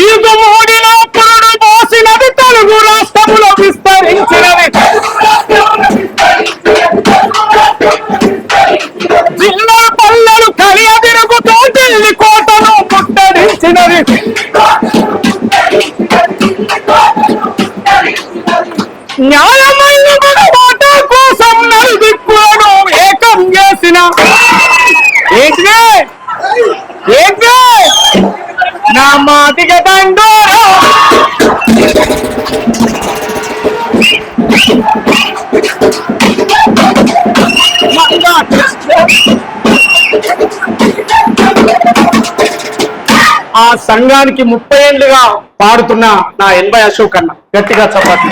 ఈగు మూడిన పురుడు పోసినది తెలుగు రాష్ట్రములో విస్తరించినది. జిల్లా పల్లెలు కలియ తిరుగుతూ ఢిల్లీ కోటను ముట్టడించినది న్యాయ ఏంటిదే నా మాదిగ దండోరా! ఆ సంఘానికి ముప్పై ఏళ్ళుగా పాడుతున్న నా ఎనభై అశోక్ అన్న గట్టిగా చప్పట్లు